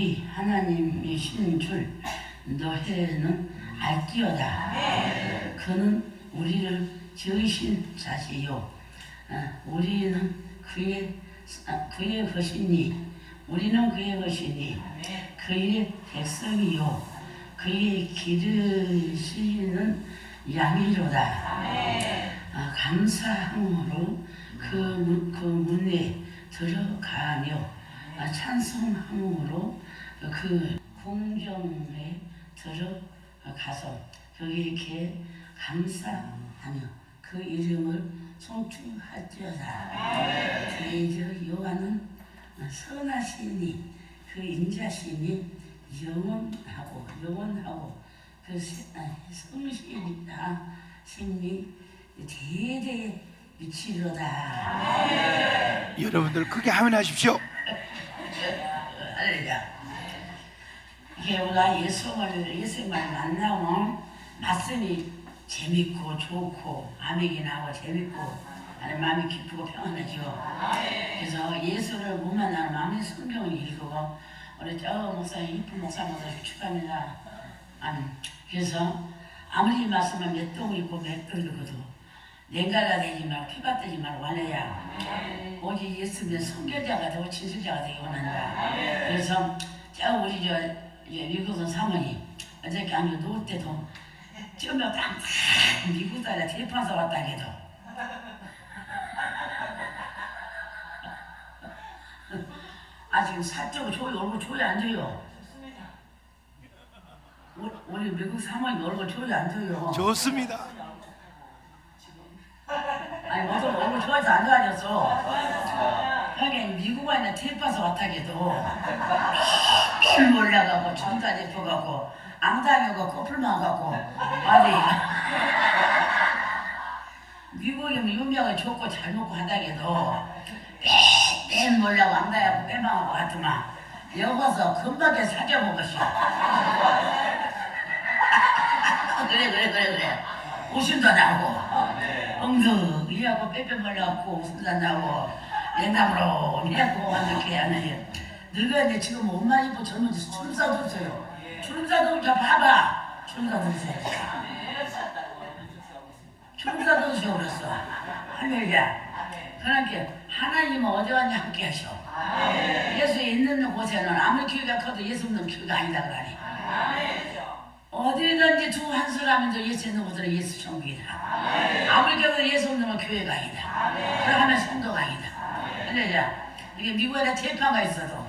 우리 하나님이신 줄 너희는 알지어다. 그는 우리를 지으신 자시요. 아, 우리는 그의 아, 그의 것이니 우리는 그의 것이니 그의 백성이요 그의 기르시는 양이로다. 아, 감사함으로 그, 문, 그 문에 들어가며 아, 찬송함으로 그 궁정에 들어 가서 그에게 감사하며 그 이름을 송축할지어다. 그의 여호와는 선하시니 그 인자심이 영원하고 영원하고 그 성실이다 심리 대대 미치로다. 여러분들 크게 하면 하십시오. 할렐루야. 우리가 예수를 예수를 만나면 말씀이 재밌고 좋고 마음이 나고 재밌고 아니 마음이 기쁘고 평안하죠. 그래서 예수를 못 만나는 마음이 성경을 읽고 우리 저 목사님 이쁜 목사 모사 축하합니다. 아니 그래서 아무리 말씀을 몇동 있고 몇동 읽어도 냉가가 되지 말고 피가 되지 말고 원래야 오직 예수님의 선교자가 되고 진술자가 되기 원한다. 그래서 저 우리 저 이제 미국은 사모님 어저께 아니 놓을 때도 처음에 딱 미국 딸에 대판서 왔다 해도 아 지금 사적으로 조이 얼굴 조이 안. 우- 우리 미국 사모님 얼굴 조이 안 줘요. 좋습니다. 아니 모두 얼굴 좋아해서 안 좋아졌어. 하긴 미국 와있는 테이프에서 왔다 해도 피 몰려가고 전자 대포가고 앙당이고 코풀만 가고. 아니. 미국이면 유명하게 좋고 잘 먹고 한다 해도 빼빼 몰려고 앙당하고 빼망하고 하더만. 여기서 금방에 사겨 먹었어. 그래 그래 그래 그래. 웃음도 나고. 엉덩이하고 빼빼 말라갖고 웃음도 나고. 냉담으로 이래갖고 이렇게 하는 늙었는데 지금 옷만 입고 지 주름살도 없어요 주름살도 없어 봐봐 주름살도 없어요 주름살도 없어 그랬어 할렐루야 그러니까 하나님은 어디 왔냐 함께 하셔 예수 있는 곳에는 아무리 교회가 커도 예수 없는 교회가 아니다 그러니 어디든지 두한 사람인데 예수 있는 곳은 예수 천국이다. 아무리 교회도 예수 없는 건 교회가 아니다. 그러면 성도가 아니다. 할렐루야. 이게 미국에 재판가 있어도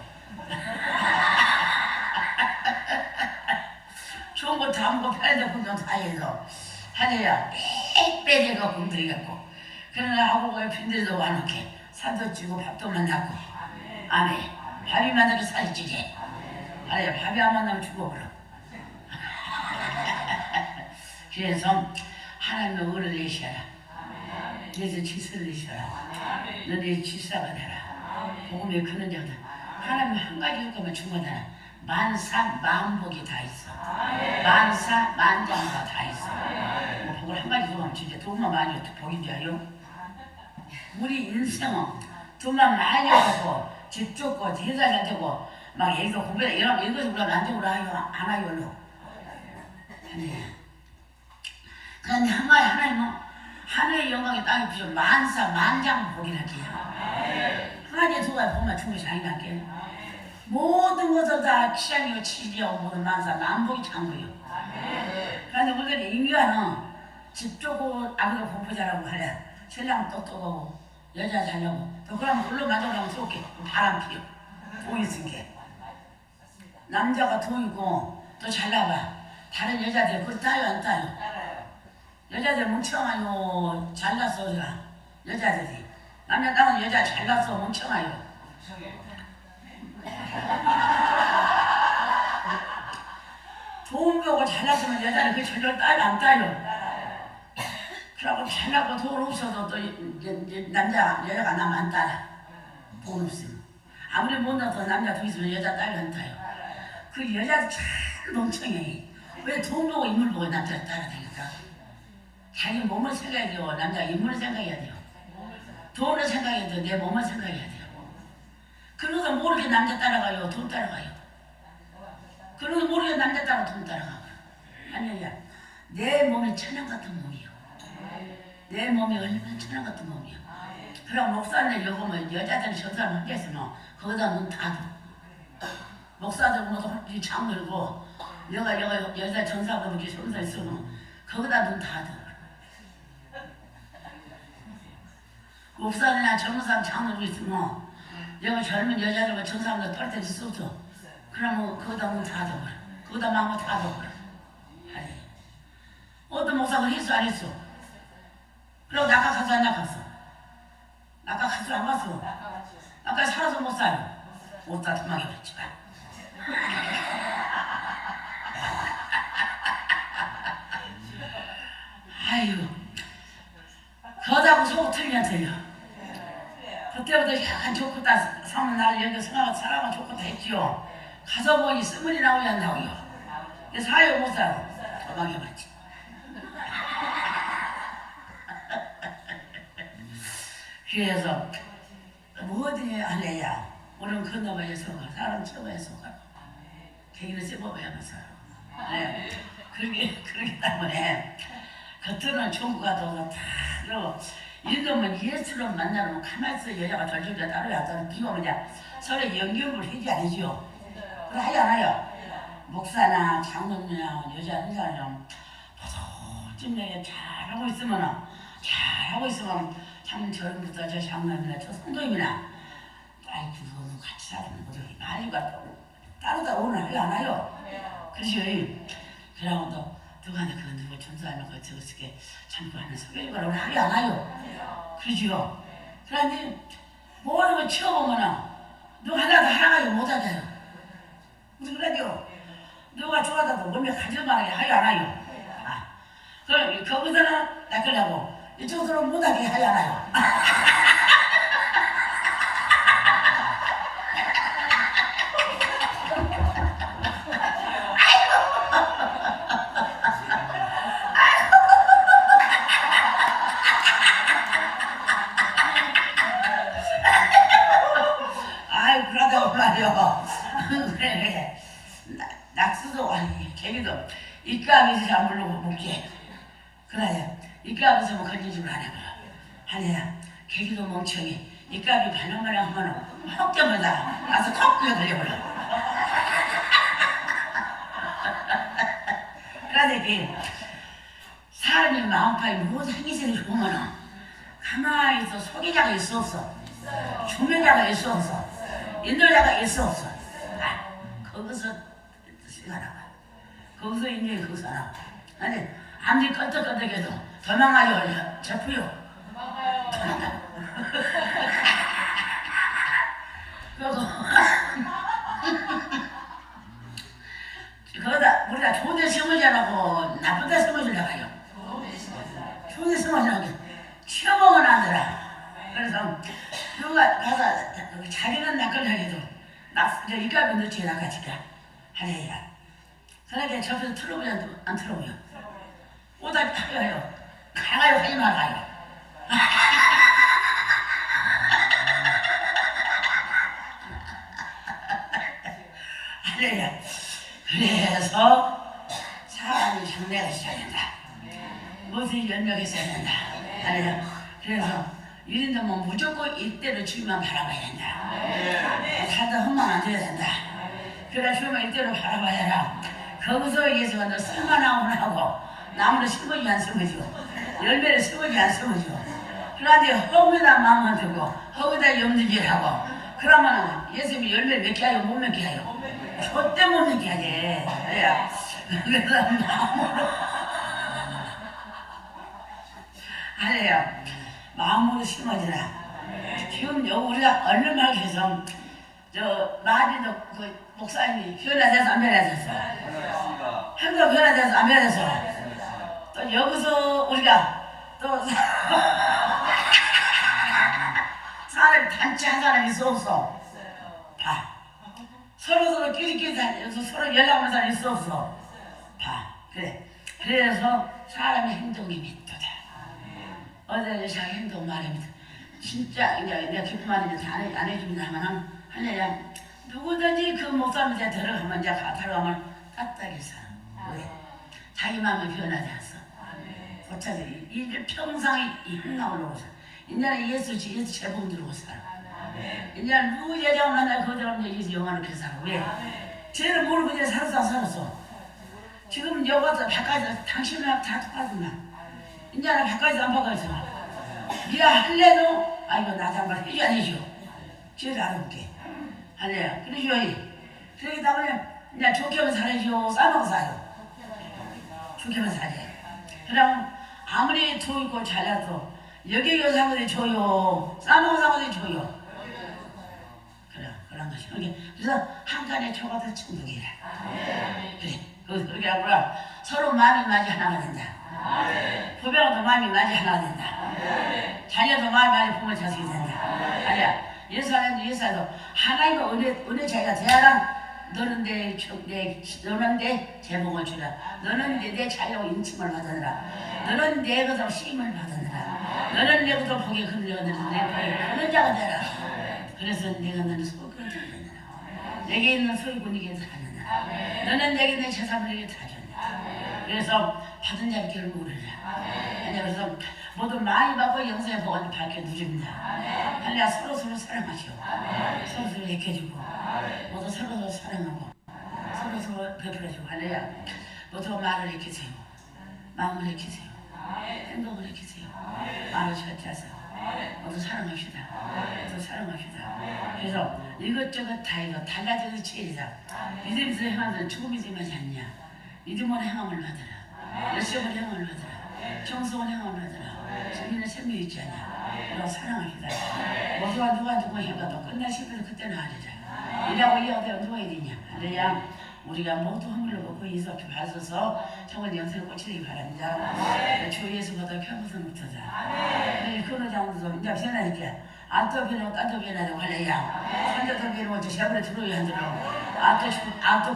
좋은 거 다 먹고 편의점 구경 다 해서 할렐루야. 빽빽해가 공들이갖고 그러나 하고가 빈들도 와놓게 사도 찌고 밥도 만나고 아멘. 밥이 만나도 살이 찌게. 할렐루야. 밥이 안 만나면 죽어버려. 그래서 하나님의 의를 내셔라. 그래서 지수를 내셔라. 너네 지사가 되라. 복음에 그는 자다. 하나님 한 가지 욕하면 충분하다. 만사 만복이 다 있어. 만사 만장가 다 있어. 뭐 복을 한 가지 욕하면 진짜 돈만 많이 얻고 복인 줄 알요? 우리 인생은 돈만 많이 얻고 집 좋고 제사 잘 되고 막 애도 공부해 이러면 이것을 우리가 만족을 하요 안 하요 아니야. 그런데 하나의 하나님은 하늘의 영광의 땅에 비춰 만사 만장 복이라기야. 하나님의 보면 충분히 아니라게. 모든 것을 다 취향이고 치리하고 모든 만사 만복이 창고요. 그런데 우리들이 인간은 집 좋고 아버지가 공부 잘하고 하래. 신랑 똑똑하고 여자 잘하고 또 그러면 물로 만족하면 좋게 바람 피워. 돈 있으니까. 남자가 돈 있고 또 잘나봐. 다른 여자들 그걸 따요 안 따요? 여자들 멍청하요 잘났어 여자들이 남자 땅은 여자 잘났어. 멍청하요. 좋은 거고 잘났으면 여자는 그 절로 따요 안 따요. 그러고 잘나고 돈 없어도 또 남자 여자가 나면 안 따라 돈 없으면. 아무리 못나도 남자 두 있으면 여자 딸이 안 타요. 그 여자도 참 멍청해. 왜 돈 보고 인물 보고 남자를 따라다니까? 자기 몸을 생각해요. 남자 인물을 생각해야 돼요 돈을 생각해야 돼요 내 몸을 생각해야 돼요 그러다 모르게 남자 따라가요 돈 따라가요 그러다 모르게 남자 따라 돈 따라가고 아니야 내 몸이 천연 같은 몸이요 내 몸이 얼마나 천연 같은 몸이야. 그럼 목사님 요거 뭐 여자들 전사를 함께 했으면 거기다 눈다 둬. 목사들 뭐도 장 들고 여가 여자 전사가 이렇게 전사 있으면 거기다 눈다 둬. 목사님이나 젊은 사람 장 들고 있으면 여가 젊은 여자들과 전사가 떨때 있어서 그러면 거기다 눈다 둬. 거기다 마음 다 둬. 아니 어떤 목사가 했어 안 했어? 그리고 나가 가서 안 나갔어. 나가 가서 안 갔어. 나가 살아서 못 살아. 못 살아 도망해 버렸지. 아유, 거다고 속 틀려 틀려. 그때부터 약간 좋겠다. 사면 나를 여기 생각하고 사람은 좋겠다 했지요. 가서 보니 스물이 나오지 않나고요. 사요 못 살아. 도망해 버렸지. 그래서 뭐든지 할래야 우리는 건너봐야 속아 사람 쳐봐야 속아 개인을 씹어봐야만 살아 네. 그렇게 그렇기 때문에 겉으로는 거 같아서 다 그러고 이러면 예수로 만나면 가만히 있어. 여자가 덜줄자 따로 약간 비오면 이제 서로 연결을 해지 아니죠? 그래 하지 않아요 목사나 장로나 여자 인사는 포도찜에 잘하고 있으면 잘하고 있으면 참 저런부터 저 장남이나 저 성도님이나 아이 그거 같이 살면 어떻게 말이가 따로 따로 오늘 하지 않아요 그렇죠 그러고 또 누가는 그 누구 전수하는 거 저렇게 참고 하는 소개를 오늘 하지 않아요. 그러지요? 그런데 모든 걸 치워보면은 누가 하나도 하나가 못하게 해요. 무슨 그래요 누가 좋아하다고 몸에 가져가게 하지 않아요. 아, 그럼 거기서는 낚으려고 이쪽으로 못하게 하지 않아요 입가에서 잠물고 먹게 그래야 입가에서 뭐 건진 줄안 해버려 하네야. 개기도 멍청이. 입가에 반응만 때문에 와서 콕 그에 걸려버려. 그러니까 사람이 마음파에 무엇 행위세를 보면은 가만히 있어 소개자가 있어 없어? 주면자가 있어 없어? 인도자가 있어 없어? 아, 거기서 시간 나가 거기서 인연이 거기서 나와 아니 아무리 껐덕껐덕해도 도망가지 걸려 접혀요. 도망가 그리고. 거기다 우리가 좋은 데 심으자라고 나쁜 데 심어주려고 해요. 좋은 데 심어주려고 치워보면 안 되라. 그래서 누가 가서 자기는 낚을하게도 낙, 저 이까비 넣지 낚아치까 하래야 그러니까 접해서 틀어보지 안, 안 틀어보여 오다 타요. 가가요 하지 말아요. 하래야 그래서 사람이 장래가 있어야 된다. 무엇이 연력이 있어야 된다. 하래야. 그래서 이런데 뭐 무조건 이때로 주만 바라봐야 된다. 다들 헛만 안 줘야 된다. 그래 주면 이때로 바라봐야 해라 거기서 예수가 너 쓸만하구나 하고 나무를 심어지 안 심어줘. 열매를 심어지 안 심어줘. 그런데 허구에다 마음만 두고 허구에다 염두질 하고 그러면 예수님이 열매를 맺게 하요 못 맺게 하요 절대 못 맺게 그래야 그래서 마음으로. 하래요 마음으로 심어지라. 지금 여 우리가 어느 말 해서 저 마리도 그 목사님이 변화돼서 안 변화돼서 행동 변화돼서 안 변화돼서 또 여기서 우리가 또 사람이 단체 한 사람이 있어 없어? 봐. 서로 서로 끼리끼리 다녀서 서로 연락하는 사람이 있어 없어? 봐. 그래. 그래서 사람의 행동이 믿도다. 어제 자기 행동 말입니다. 진짜 이제 내가 기쁜 말인지 안, 해, 안 해줍니다만 할래야 누구든지 그 목사님한테 들어가면 이제 가- 들어가면 까딱이 살아. 왜? 자기 마음이 변하지 않았어. 어차피 이 평생 이 한나올로 살아. 이제는 예수 지 예수 제복 들고 살아. 이제는 누구 여자 만나 그 사람 여기서 영화롭게 살아. 왜? 쟤는 모르고 이제 살았어 살았어. 지금 여기서 바깥에서 당신이랑 다 똑같구나. 이제는 바깥에서 안 바꿔서. 네가 할래도 아이고 나 잠깐 해줘 안 해줘. 쟤를 알아볼게. 할래야. 그러죠. 그러기 때문에 이제 좋게만 살아줘. 싸먹어 살아요. 좋게만 살아. 그럼 아무리 돈 있고 잘나도 여기 여사고도 줘요. 싸먹어 사고도 줘요. 그래 그런 것이. 그게- 그래서 한 칸에 초가도 천국이라. 그래. 그- 그렇게 하구나. 서로 마음이 맞이 하나가 된다. 부병도 마음이 맞이 하나가 된다. 자녀도 마음이 맞이 부모 자식이 된다. 아니야. 예수하는 예수도 하나님의 은혜 은혜 자기가 대하라. 너는 내, 초- 내 너는 내 제목을 주라. 너는 내, 내 자녀 인침을 받으라. 너는 내 것으로 쓰임을 받으라. 너는 내 것으로 복에 흘려내는 내 복에 그런 자가 되라. 그래서 내가 너를 소유권 주느라. 내게 있는 소유권 이게 다 주느라. 너는 내게 내 재산을 이게 다 주느라. 그래서 받은 길을 모르라. 아니 그래서 모두 많이 받고 영생의 복을 밝혀 누립니다. 할렐루야 서로 서로 사랑하시오. 서로 서로 애켜주고 모두 서로 서로 사랑하고 서로 서로 베풀어주고 할렐루야 모두 말을 애키세요. 마음을 애키세요. 행동을 애키세요. 말을 절제하세요. 모두 사랑합시다. 모두 사랑합시다. 그래서 이것저것 다 이거 달라져서 체이다. 믿음에서 행하는 죽음이 되지 않냐. 믿음으로 행함을 받으라. 열심을 행함을 받으라. 정성을 행함을 받으라. 주민의 생명이 있지 않냐. 그리고 사랑합시다. 모두가 누가 누구 행가도 끝나시면 그때는 하리라. 이라고 이어되어 누가 되냐. 할렐루야. 우리가 모두 허물로 먹고 예수께 받아서 정원 영생을 꽂히기 바랍니다. 주 예수보다 평생 못하자. 장도 이제 변하니까 안또 변하고 딴또 변하자고 할래야. 산자도 변하고 저 세월에 들어야 한대로.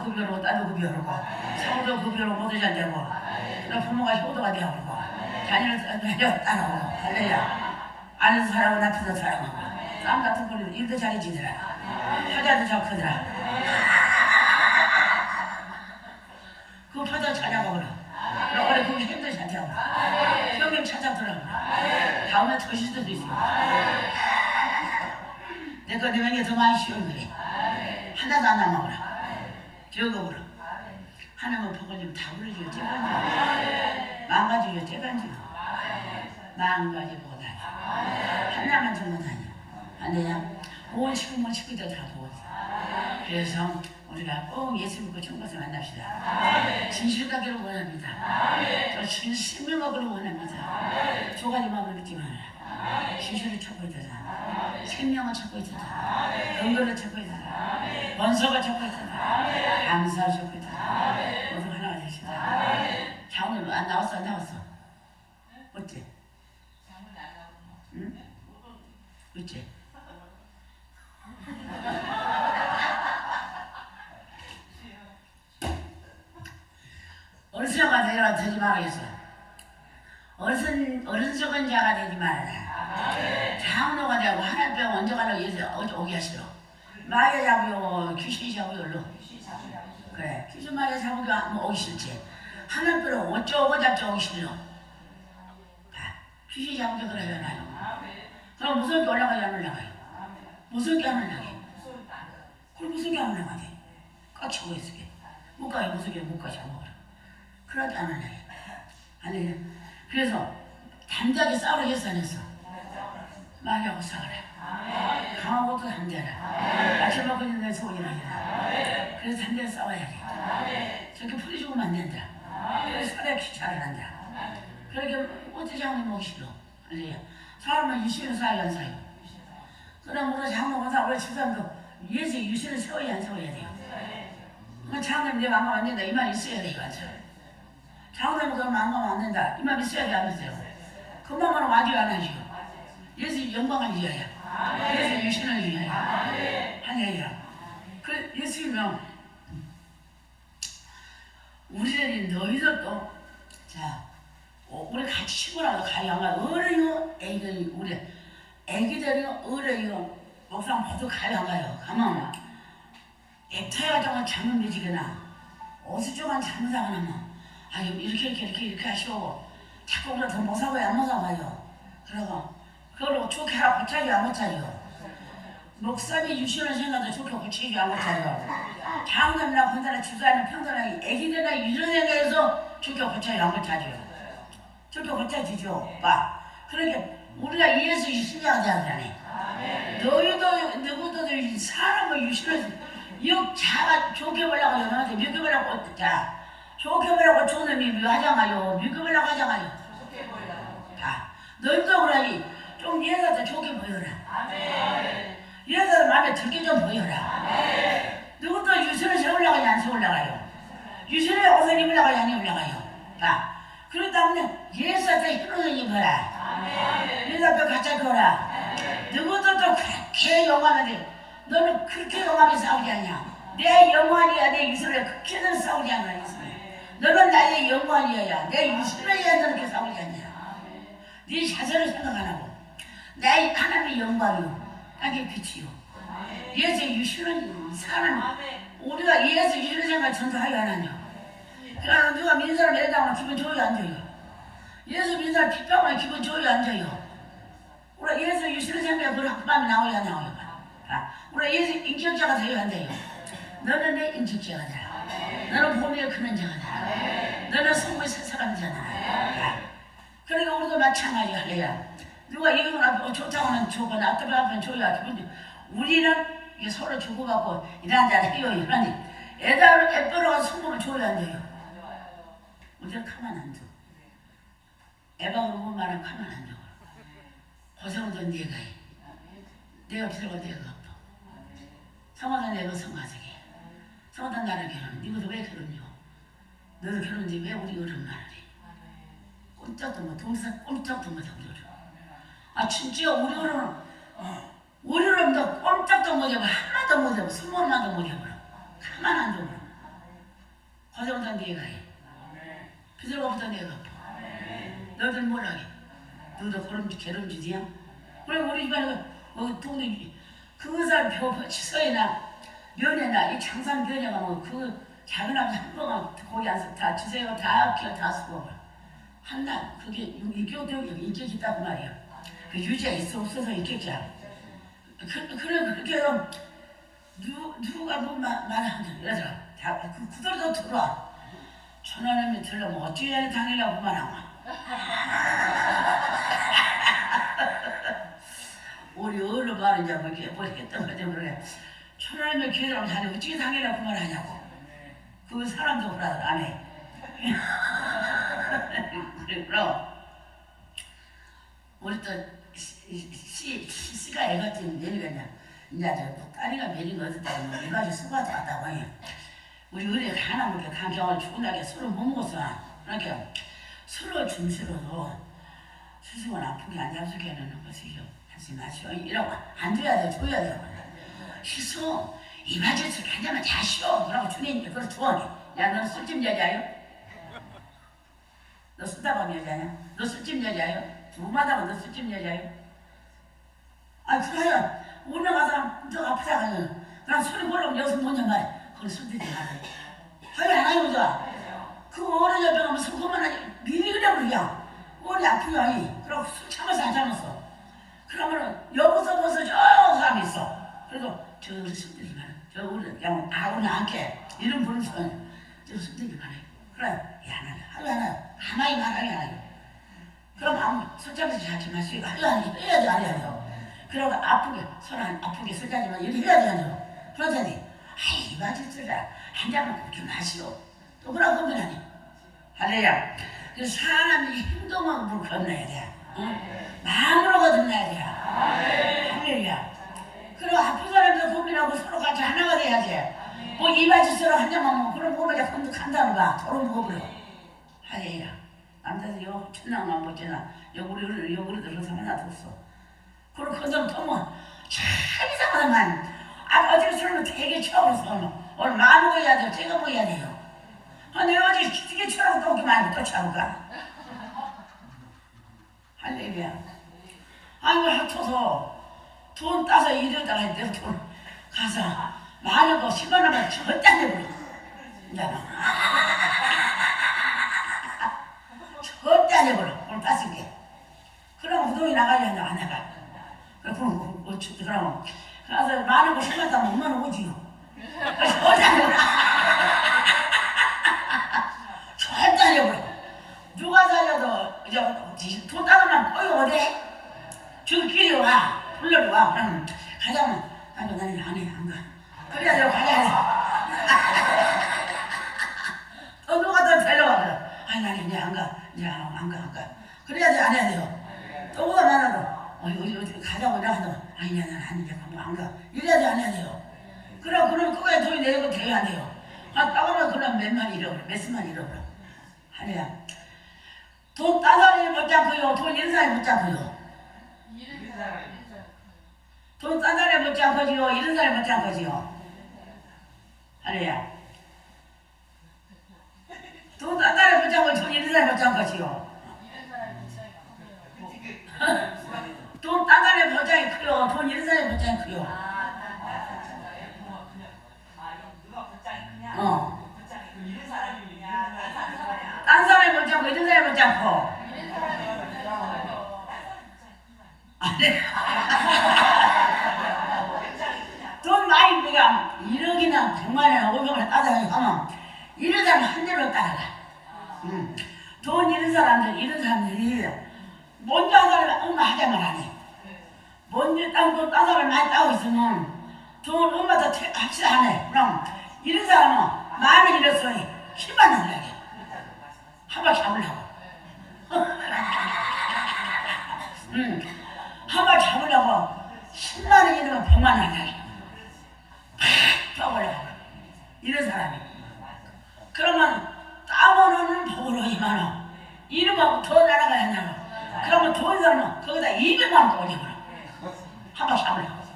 그 변하고 딴도 그 변하고 서울도 그 변하고 모두 잘 되고. 부모가 효도가 되고 자녀를 자녀 따라오고 할래야. 아는 사람은 사랑하고 쌈 같은 거는 일도 잘해지더라. 효자도 잘 크더라. 그 파도 찾아가거라. 그럼 원래 그게 힘들 찾아오라. 형님 찾아더라고. 다음에 터질 수도 있어. 내거 내 명에 더 많이 쉬운 거래. 하나도 안 남아오라. 적어보라. 하나만 복을 좀다 불러줘요. 째간지요. 망가지요. 째간지요. 망가지 보고 다녀. 하나만 주고 다녀. 아니야. 온 식구만 식구들 다 보고 다녀. 그래서 우리가 꼭 예수 믿고 천국에서 만납시다. 진실 가기를 원합니다. 저 진심을 먹으러 원합니다. 두 가지 마음을 믿지 말아라. 진실을 찾고 있다. 생명을 찾고 있다. 근거를 찾고 있다. 원서가 찾고 있다. 감사를 찾고 있다. 모두 하나가 되시다. 자 오늘 안 나왔어 안 나왔어? 어째? 응? 어째? 어르신가 되라 되지 말아겠어. 어르신 어른석은 자가 되지 말아라. 장로가 되고 하나님 병 언제 가려고 예수 오게 하시오. 마야 잡으요 귀신 잡으요 얼로. 그래 마야 잡으요 뭐 오기 싫지. 병 어쩌고 오기 싫어. 봐 귀신 잡으게 그러잖아요. 그럼 무슨 게안 올라가요? 무슨 게안 올라가요? 그럼 무슨 게안 올라가요? 꽉 차고 있을게. 못 가요 무슨 게못 가죠 먹어라. 그러지 않아요. 아니 그래서 단단하게 싸우라 했어 안 했어? 말하고 싸우라. 강하고 또 단대라. 아침 먹고 있는 내 속이 나게라. 그래서 단대로 싸워야 돼. 저렇게 풀이 죽으면 안 된다. 그래서 살아야 귀찮을 한다. 그렇게 어떻게 장님 먹기 싫어. 알래요. 사람은 유신을 쌓아야 안 쌓여. 그럼 우리 장로 원사 우리 집사람도 예수 유신을 세워야 안 세워야 돼요. 그 장로님 안 가면 안 된다. 이말 있어야 돼요. 완전. 장로님 안 가면 안 된다. 이말 있어야 돼. 안 있어요. 그만만 와도 안 하지요. 예수 영광을 위하여. 예수 유신을 위하여. 할렐루야. 그 예수님은 우리들이 너희들도 자 어, 우리 같이 시골하고 가야만 어려요 애기 우리 애기들이 어려요 목상 모두 가야가요 가만 액타야 정한 장면 미지거나 어수정한 장사하면 아유 이렇게 이렇게 이렇게 이렇게 하시오 자꾸 우리가 더 못 사고요 안 못 사고요 그러고 그걸로 좋게 하라 고차지 안 고차요 목사님 유신을 생각도 좋게 고치지 안 고차요 장남이나 혼자나 집사나 평소나 애기들이나 이런 생각에서 좋게 안 고차죠. 좋게 고차지죠 오빠. 그러니까 우리가 예수 신뢰하지 않잖아요. 너희도 이 사람을 유신을 역 자가 좋게 보려고 너한테 믿게 보려고 자 좋게 보려고 좋은 놈이 묘하잖아요. 믿게 보려고 하잖아요. 자 너희도 그러니 좀 얘들도 좋게 보여라. 얘들 마음에 들게 좀 보여라. 누구도 유신을 세우려고 하지 안 세우려고요? 유신을 옷을 입으려고 하지 안 입으려고요? 자 그렇기 때문에 예수한테 힘을 입어라. 예수 앞에 가짜 거라. 누구도 또 그렇게 용감한데 너는 그렇게 용감히 싸우지 않냐? 내 영광이야 내 유신을 그렇게는 싸우지 않아 유신을 너는 나의 영광이어야. 내 유신을 위해 너는 그렇게 싸우지 않냐? 네 자신을 생각 안 하고 내 하나님의 영광이요 땅의 빛이요. 예수 유신은 사람. 우리가 예수 유신을 생각 전도하여 하나냐 그러나 누가 민사를 내다보면 기분 안 좋아요? 예수 민사를 핍박하면 기분 안 좋아요? 우리 예수 유신을 생각 그런 학밤이 나오야 나오요? 아, 우리 예수 인격자가 되어야 한대요. 너는 내 인격자가 되라 너는 보미에 크는 자가 되라 너는 성부에 세상하는 자다 아, 그러니까 우리도 마찬가지 할래야 누가 이건 앞에 좋다고 하면 좋고 나한테 앞에 줘야 기분 좋 우리는 이게 서로 주고받고 이런저런 해요 이러니 애들 애뻘어가 성공을 줘야 안 돼요 우리가 가만 안 둬. 애방으로 못 말하면 가만 안 둬. 고생도 네가 해. 내가 필요가 내가 갚아. 성화다 내가 성화세계. 성화다 나를 결혼. 이것도 왜 결혼이요? 너도 결혼인데 왜 우리 어른 말을 해? 꼼짝도 못, 동사 꼼짝도 못 하고 그래. 아 진짜 우리 어른은 어, 우리 어른도 꼼짝도 못 해고 하나도 못 해고 스물만도 못 해버려. 가만 안 둬버려. 고생도 네가 해. 비들고부터 내가 갚아. 너희들 뭐라게? 너도 그런 개름지디야? 그래 우리 집안에 어, 동네 그 사람 표 치서이나 면회나 이 장산 면회가 뭐그 작은 아버지 한 번만 거기 앉아서 다 주세요 다 키워 다 쓰고 한날 그게 인격이 있다고 말이야 그 유지가 있어 없어서 인격이야 그, 그래 그렇게 누, 누가 뭐 말, 말하는 그래서. 다 그, 그들도 들어와. 천하님이 들려면 어찌해야 당하려고 말하마 우리 어느 말은 이제 뭐 이렇게 모르겠던 거죠 그래. 천하님의 기회라고 자네 어찌 당하려고 말하냐고. 그 사람도 그러더라 안 해. 그래 그럼. 우리 또 시, 시, 시가 애가 지금 내리겠냐 이제 저 딸이가 내린 거 어떻다고 뭐 이가지 수가 왔다고 해 우리 의뢰 하나 먹게 감정을 죽은다게 술을 못 먹었어 그러니까 술을 줌수로도 스승은 아프게 안 잡수게는 것이요 하지 마시오 이러고 안 줘야 돼 줘야 돼 희소 이마저술 한 잔만 자시오 그러고 주님 그걸 줘. 야 너는 술집 여자요? 너 술다방 여자냐? 너 술집 여자요? 두마다가 너 술집 여자요? 아 그래요 우리 가서 너 아프다 하면 난 술이 몰라면 여기서 뭐냐 말이야. 그걸 술들이 말해 하여 안 하요 저그 어른 옆에 가면 술 그만 하지. 미리 그래 그냥 머리 아프요 아니. 그러고 술 참아서 안 참았어. 그러면은 여기서 벌써 저 사람이 있어. 그래도 저 어르신들이 말해 저 우리 양 아우니 않게 이런 분은 저 어르신들이 말해 그래. 야나 하여 하나 가만히 말하게 하나 그럼 아무 술자리에서 자지 마시고 하여 하나 해야지 안 해야죠 그러고 아프게 손안 아프게 술자리만 이렇게 해야 되잖아요. 그러더니 아이 이마지 쓰라 한 잔만 그렇게 마시오. 또 그러고 그러면 아니. 할렐루야. 그 사람이 행동으로 건너야 돼? 응? 마음으로 건너야 돼. 할렐루야. 그리고 아픈 사람들 고민하고 서로 같이 하나가 돼야지 뭐 이마지 쓰라 한 잔만 먹고 그럼 몸에 간다는 봐 서로 먹어버려 할렐루야. 남자들 요 여기 우리 여기 우리 들어서 하나 뒀어. 그리고 그들 통은 참 이상하다만 아 어제 술을 되게 채워서 오늘 마음 먹어야 돼요. 제가 먹어야 돼요. 아 내가 어제 되게 채우고 또 그만 또 채우가. 할렐루야. 아이고 합쳐서 돈 따서 이러다가 내가 돈 가서 많은 거 10만 원만 절대 안 내버려. 이제 절대 안 해버려. 오늘 땄을 게. 그럼 우동이 나가야 하냐, 안 나가. 그럼, 그, 그, 그, 그럼, 가서 많은 거 심었다 면 엄마는 오지요. 그래서 해버려. 절대 안 해버려. 누가 살려도, 이제, 돈 따가면, 어이, 어디? 저기 길이 와. 불러도 와. 그럼, 가자면, 아니, 나는 안 해, 안 가. 그래야 내가 가야 돼. 어, 누가 더 데려와 그래. 아니 나는 이제 안 가. 이제 안 가, 안 가. 그래야지 안 해야 돼요. 또 누가 나라도 어디 어디 어디 가자고 내가 아니 나는 안 이제 안 가. 이래야지 안 해야 돼요. 그럼 그럼 그거에 돈이 내고 돼야 안 돼요. 아 따가면 그럼 몇만 잃어버려. 몇십만 잃어버려. 하리야. 돈 따사리 못 잡고요. 돈 인사에 못 잡고요. 돈 따사리 못 잡고지요. 이런 사람 못 잡고지요. 하리야. 돈 딴다리 못 잡고 돈 이런 사람 못 잡고지요. 돈 딴다리 보장이 크요. 돈 사람 보장이 크요. 어. 딴 사람이 못 잡고 이런 사람이 못 잡고. 아니. 돈 많이 그가 1억이나 100만이나 500만이나 따져가지고 가면 이런 사람 한 대로 따라가. 음. 돈 이런 사람들, 이런 사람들이 먼저 한 사람이 엄마 하자만 하네. 땅돈 딴 사람이 많이 따고 있으면 돈 엄마 더 퇴- 합시다 하네. 그럼 이런 사람은 마음을 잃었으니 힘만 나게 한 바퀴 잡으려고. 응. 한발 잡으려고 10만 원 잃으면 100만 원 하게. 팍 떠버려고. 이런 사람이. 그러면 따보는 복으로 2만 원. 이름하고 더 날아가야 한다고. 그러면 좋은 사람은 거기다 200만 원 떠올려버려. 한발 잡으려고.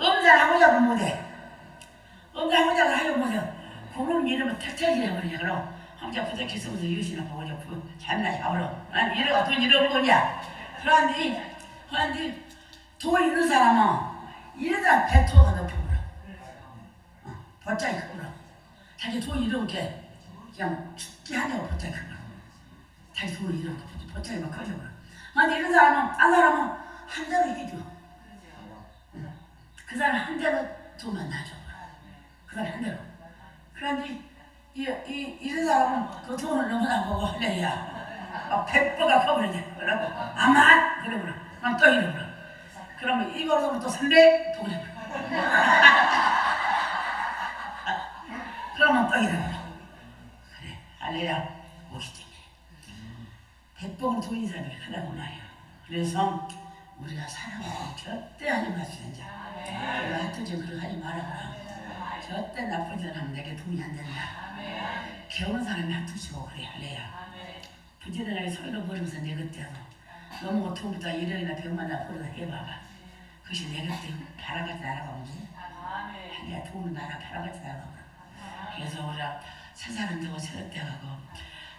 음산 하고자고 못해. 음산 하고자고 하려고 못해. 그놈 이름을 탁탁이라 버리냐. 그럼 혼자 부탁해 쓰면서 유신을 보고 저 그, 잠이나 자오러. 난 이래가 돈 잃어버리냐. 그런데, 그런데 돈 있는 사람은 이러다 배토가 높여버려. 어, 벗장이 크구나. 자기 돈 잃어게 그냥 죽게 하려고 벗장이 크구나. 자기 돈 잃어게 벗장이 막 커져버려. 근데 이런 사람은, 딴 사람은 한 대로. 응. 그 사람 한 대로 돈만 놔줘. 그 사람 한 대로. 그런데 이, 이, 이런 사람은 그 돈을 너무나 보고 할래야. 막 백보가 커버리네. 그러고, 아마! 그러버려. 그럼 또 잃어버려. 그러면 이거로 또 선배? 또 그래버려. 그러면 또 잃어버려. 그래, 할래야. 멋있지. 백복으로 돈인 사람이 하라고 말이야. 그래서 우리가 사람을 절대 하지 마시는 자. 우리가 하여튼 좀 그렇게 하지 말아라. 절대 나쁜 짓 하면 내게 도움이 안 된다. 개운 사람이 한투 치고 그래 할래야. 부지런하게 서로 버리면서 내 하고 너무 고통보다 일억이나 백만이나 벌어서 해봐봐. 그것이 내 곁에 바라같이 날아가면지. 할래야 도움을 나라 바라같이 날아가. 그래서 우리가 새 사람 되고 새롭 돼가고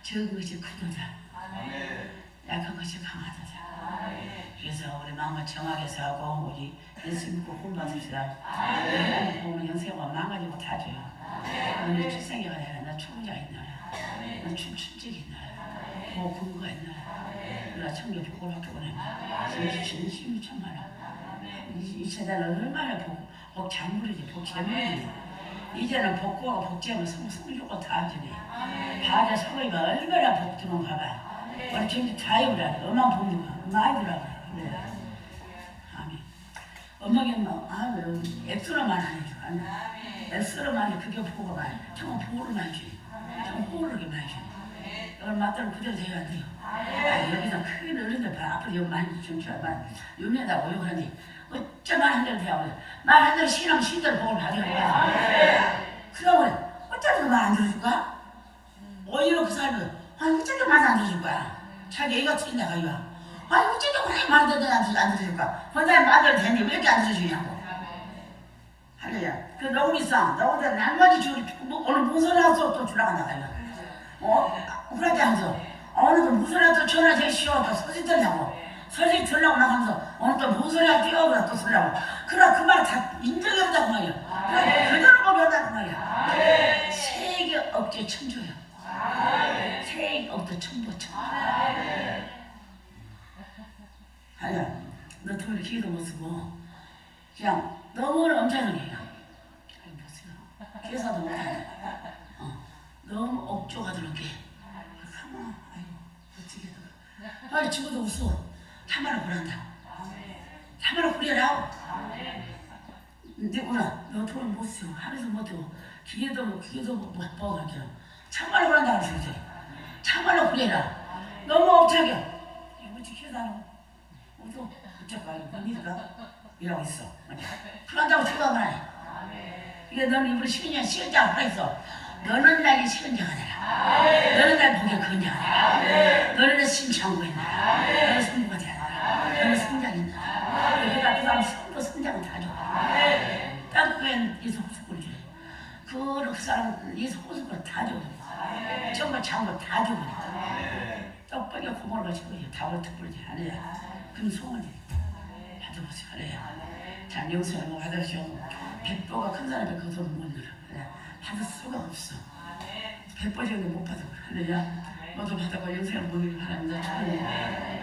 적은 것이 크도다. 약한 것이 강하도다. 그래서 우리 마음을 정하게 하고 우리 예수 믿고 혼받읍시다. 보면 영세가 망가지고 다 줘요. 너는 출생이가 되라. 나 초보자가 있나라. 나 춤춘적이 있나라. 뭐 근거가 있나라. 우리가 청교 복을 받고 진심 진심이 참말라. 이, 이 세대는 얼마나 복, 복 장물이지, 복 재물이지. 이제는 복구하고 복제하면 성, 성주고 다 주네. 바자 성의가 얼마나 복 주는 가봐. 전부 다 해보라. 엄마 복는 거. 많이 그래. 그래. 아멘. 엄마가 뭐, 안 해줘. 아멘. 엑스로만 해. 그게 보고가 많이. 정말 많이 줘. 정말 많이 줘. 이걸 맞대로 그대로 돼야 안 돼요. 아, 여기서 크게 어른들 봐. 앞으로 여기 많이 좀 줘봐. 유명하다고 하는데, 어쩌면 한 대로 돼야 말한 대로 신앙 신대로 복을 돼. 그러면 어쩌면 말안 들어줄까? 오히려 그 사람은 아니 어쩌게 말도 안 들어줄 거야. 자기 애가 틀린다 가이가 아니 어쩌게 그렇게 말도 안, 들어줄 거야 혼자 말들 되는데 왜 이렇게 안 들어주냐고. 할래야. 그 너무 비싸. 너 혼자 날마다 주 뭐, 오늘 무슨 하서 또 주라고 한다 가이가 어? 그러지 않죠 오늘 또 무슨 하서 전화 제시오 또 서지 들려고. 서지 들려고 나가면서 오늘 또 무슨 소리야 뛰어오라 또 쓰려고. 그래 그말 다 인정이 없다고 말이야. 그래 그대로 보게 한다고 말이야. 세계 억제 천조야 세계 억제 천보 천조 아니야 너 토요일에 기도 못 쓰고 그냥 너무 엄청나게 해요. 아니 보세요. 계산도 못하네 어. 너무 억조가 들어게 가만 아이고 어떻게 해 아니 죽어도 웃어. 참아라 그런다. 참아라 그래라 근데 오나 너 토요일 못 쓰고 하루도 못하고 기계도 못 기계도 못 보고 그렇게 참아라 그런다 그러지 참 그래라 너무 억차게 지켜다노 어서 어쩔까 이거 믿을까 이러고 있어 그런다고 생각을 안 해. 이게 너는 이번에 시은이야 시은자가 그랬어. 너는 나에게 시은자가 되라. 너는 날 복에 근자가 되라. 너는 내 심창구에 나라. 너는 성부가 되라. 너는 성장이 나라. 그러니까 그 사람 성도 성장은 다 줘. 땅끝엔 예수 호수를 주래. 그 사람 예수 호수를 다 줘. 정말 장거 다 줘. 떡볶이 고 가지고 다월 특별히 안 해야. 그럼 소원이 받아보세요. 그래야. 자, 영수야 뭐 받으시오. 백보가 큰 사람이 그 돈을 못. 그래. 받을 수가 없어. 백보 정도 못 받아. 그래야. 너도 받아봐. 영수야 보기를 바랍니다. 축복해.